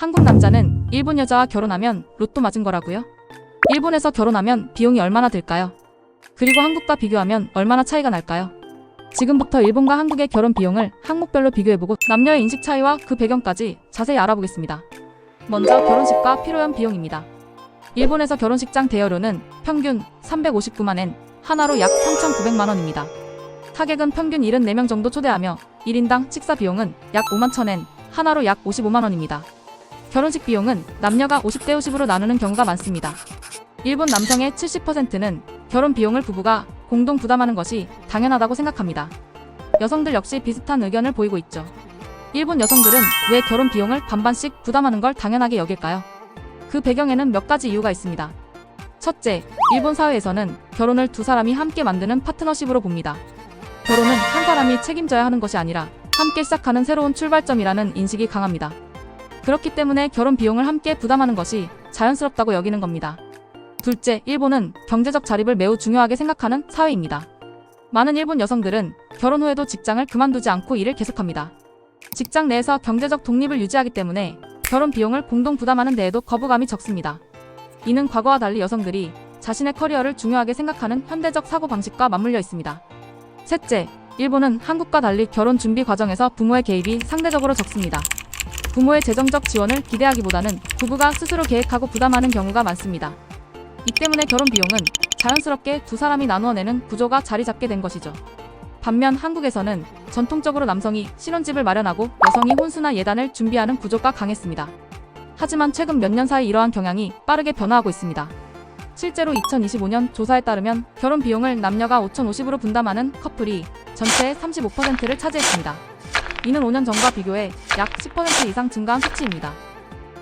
한국 남자는 일본 여자와 결혼하면 로또 맞은 거라고요? 일본에서 결혼하면 비용이 얼마나 들까요? 그리고 한국과 비교하면 얼마나 차이가 날까요? 지금부터 일본과 한국의 결혼 비용을 항목별로 비교해보고 남녀의 인식 차이와 그 배경까지 자세히 알아보겠습니다. 먼저 결혼식과 필요한 비용입니다. 일본에서 결혼식장 대여료는 평균 359만엔, 하나로 약 3,900만 원입니다. 하객은 평균 74명 정도 초대하며 1인당 식사 비용은 약 5만 천엔, 하나로 약 55만 원입니다. 결혼식 비용은 남녀가 50대 50으로 나누는 경우가 많습니다. 일본 남성의 70%는 결혼 비용을 부부가 공동 부담하는 것이 당연하다고 생각합니다. 여성들 역시 비슷한 의견을 보이고 있죠. 일본 여성들은 왜 결혼 비용을 반반씩 부담하는 걸 당연하게 여길까요? 그 배경에는 몇 가지 이유가 있습니다. 첫째, 일본 사회에서는 결혼을 두 사람이 함께 만드는 파트너십으로 봅니다. 결혼은 한 사람이 책임져야 하는 것이 아니라 함께 시작하는 새로운 출발점이라는 인식이 강합니다. 그렇기 때문에 결혼 비용을 함께 부담하는 것이 자연스럽다고 여기는 겁니다. 둘째, 일본은 경제적 자립을 매우 중요하게 생각하는 사회입니다. 많은 일본 여성들은 결혼 후에도 직장을 그만두지 않고 일을 계속합니다. 직장 내에서 경제적 독립을 유지하기 때문에 결혼 비용을 공동 부담하는 데에도 거부감이 적습니다. 이는 과거와 달리 여성들이 자신의 커리어를 중요하게 생각하는 현대적 사고방식과 맞물려 있습니다. 셋째, 일본은 한국과 달리 결혼 준비 과정에서 부모의 개입이 상대적으로 적습니다. 부모의 재정적 지원을 기대하기보다는 부부가 스스로 계획하고 부담하는 경우가 많습니다. 이 때문에 결혼 비용은 자연스럽게 두 사람이 나누어 내는 구조가 자리 잡게 된 것이죠. 반면 한국에서는 전통적으로 남성이 신혼집을 마련하고 여성이 혼수나 예단을 준비하는 구조가 강했습니다. 하지만 최근 몇 년 사이 이러한 경향이 빠르게 변화하고 있습니다. 실제로 2025년 조사에 따르면 결혼 비용을 남녀가 5,050으로 분담하는 커플이 전체의 35%를 차지했습니다. 이는 5년 전과 비교해 약 10% 이상 증가한 수치입니다.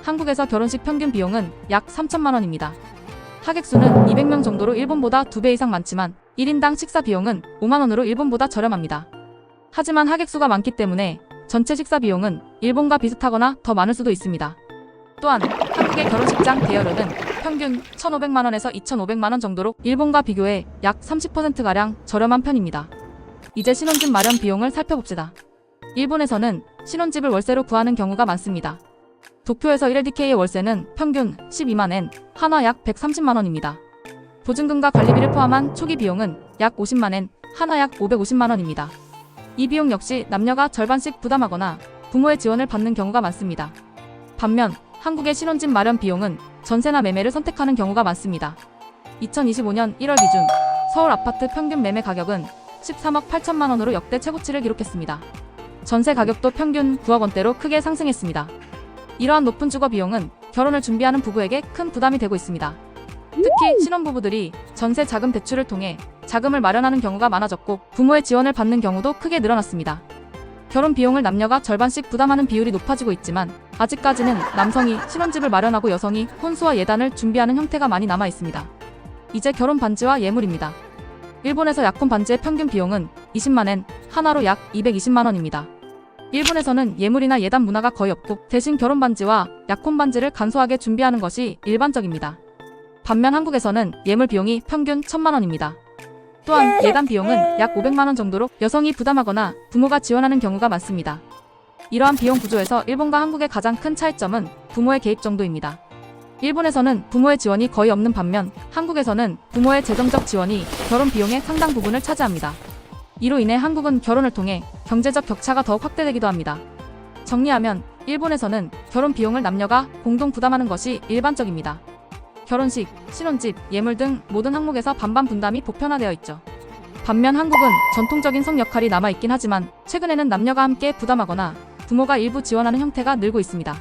한국에서 결혼식 평균 비용은 약 3천만 원입니다. 하객 수는 200명 정도로 일본보다 2배 이상 많지만 1인당 식사 비용은 5만 원으로 일본보다 저렴합니다. 하지만 하객 수가 많기 때문에 전체 식사 비용은 일본과 비슷하거나 더 많을 수도 있습니다. 또한 한국의 결혼식장 대여료는 평균 1,500만 원에서 2,500만 원 정도로 일본과 비교해 약 30%가량 저렴한 편입니다. 이제 신혼집 마련 비용을 살펴봅시다. 일본에서는 신혼집을 월세로 구하는 경우가 많습니다. 도쿄에서 1LDK의 월세는 평균 12만엔, 한화 약 130만 원입니다. 보증금과 관리비를 포함한 초기 비용은 약 50만엔, 한화 약 550만 원입니다. 이 비용 역시 남녀가 절반씩 부담하거나 부모의 지원을 받는 경우가 많습니다. 반면 한국의 신혼집 마련 비용은 전세나 매매를 선택하는 경우가 많습니다. 2025년 1월 기준 서울 아파트 평균 매매 가격은 13억 8천만 원으로 역대 최고치를 기록했습니다. 전세 가격도 평균 9억 원대로 크게 상승했습니다. 이러한 높은 주거 비용은 결혼을 준비하는 부부에게 큰 부담이 되고 있습니다. 특히 신혼부부들이 전세 자금 대출을 통해 자금을 마련하는 경우가 많아졌고 부모의 지원을 받는 경우도 크게 늘어났습니다. 결혼 비용을 남녀가 절반씩 부담하는 비율이 높아지고 있지만 아직까지는 남성이 신혼집을 마련하고 여성이 혼수와 예단을 준비하는 형태가 많이 남아 있습니다. 이제 결혼 반지와 예물입니다. 일본에서 약혼 반지의 평균 비용은 20만엔, 하나로 약 220만 원입니다. 일본에서는 예물이나 예단 문화가 거의 없고 대신 결혼 반지와 약혼 반지를 간소하게 준비하는 것이 일반적입니다. 반면 한국에서는 예물 비용이 평균 1000만 원입니다. 또한 예단 비용은 약 500만 원 정도로 여성이 부담하거나 부모가 지원하는 경우가 많습니다. 이러한 비용 구조에서 일본과 한국의 가장 큰 차이점은 부모의 개입 정도입니다. 일본에서는 부모의 지원이 거의 없는 반면 한국에서는 부모의 재정적 지원이 결혼 비용의 상당 부분을 차지합니다. 이로 인해 한국은 결혼을 통해 경제적 격차가 더욱 확대되기도 합니다. 정리하면 일본에서는 결혼 비용을 남녀가 공동 부담하는 것이 일반적입니다. 결혼식, 신혼집, 예물 등 모든 항목에서 반반 분담이 보편화되어 있죠. 반면 한국은 전통적인 성 역할이 남아있긴 하지만 최근에는 남녀가 함께 부담하거나 부모가 일부 지원하는 형태가 늘고 있습니다.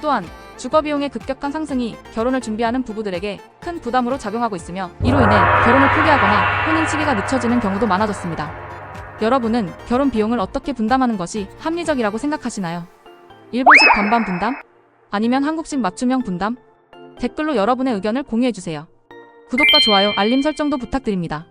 또한 주거 비용의 급격한 상승이 결혼을 준비하는 부부들에게 큰 부담으로 작용하고 있으며 이로 인해 결혼을 포기하거나 혼인 시기가 늦춰지는 경우도 많아졌습니다. 여러분은 결혼 비용을 어떻게 분담하는 것이 합리적이라고 생각하시나요? 일본식 반반 분담? 아니면 한국식 맞춤형 분담? 댓글로 여러분의 의견을 공유해주세요. 구독과 좋아요, 알림 설정도 부탁드립니다.